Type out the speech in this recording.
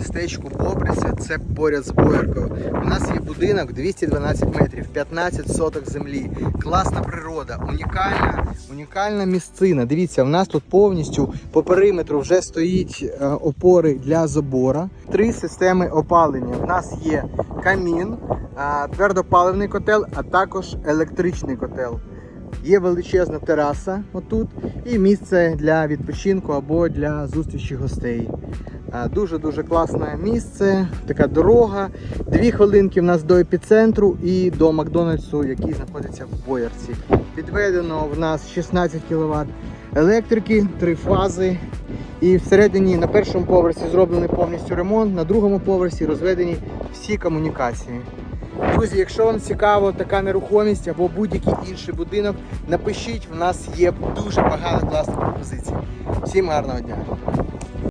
містечку Бобриця, це поряд з Бояркою. У нас є будинок 212 метрів, 15 соток землі. Класна природа, унікальна, унікальна місцина. Дивіться, в нас тут повністю по периметру вже стоїть е, опори для забора. Три системи опалення. У нас є камін, е, твердопаливний котел, а також електричний котел. Є величезна тераса отут і місце для відпочинку або для зустрічі гостей. Дуже-дуже класне місце, така дорога. Дві хвилинки в нас до епіцентру і до Макдональдсу, який знаходиться в Боярці. Підведено в нас 16 кВт електрики, три фази. І всередині на першому поверсі зроблений повністю ремонт, на другому поверсі розведені всі комунікації. Друзі, якщо вам цікаво така нерухомість або будь-який інший будинок, напишіть, в нас є дуже багато класних пропозицій. Всім гарного дня!